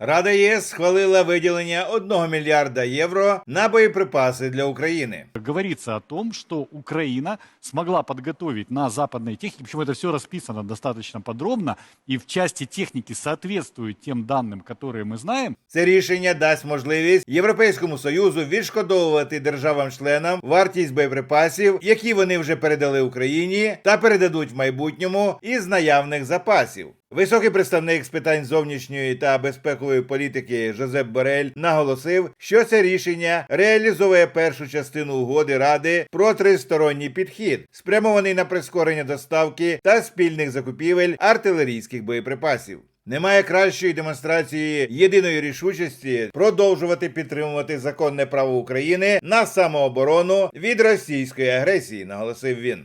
Рада ЄС схвалила виділення 1 мільярда євро на боєприпаси для України. Говорится о том, что Украина смогла подготовить на западной технике, причем это все расписано достаточно подробно, и в части техники соответствует тем данным, которые мы знаем, Це рішення дасть можливість Європейському Союзу відшкодовувати державам-членам вартість боєприпасів, які вони вже передали Україні, та передадуть в майбутньому із наявних запасів. Високий представник з питань зовнішньої та безпекової політики Жозеп Борель наголосив, що це рішення реалізовує першу частину угоди Ради про тристоронній підхід, спрямований на прискорення доставки та спільних закупівель артилерійських боєприпасів. Немає кращої демонстрації єдиної рішучості продовжувати підтримувати законне право України на самооборону від російської агресії, наголосив він.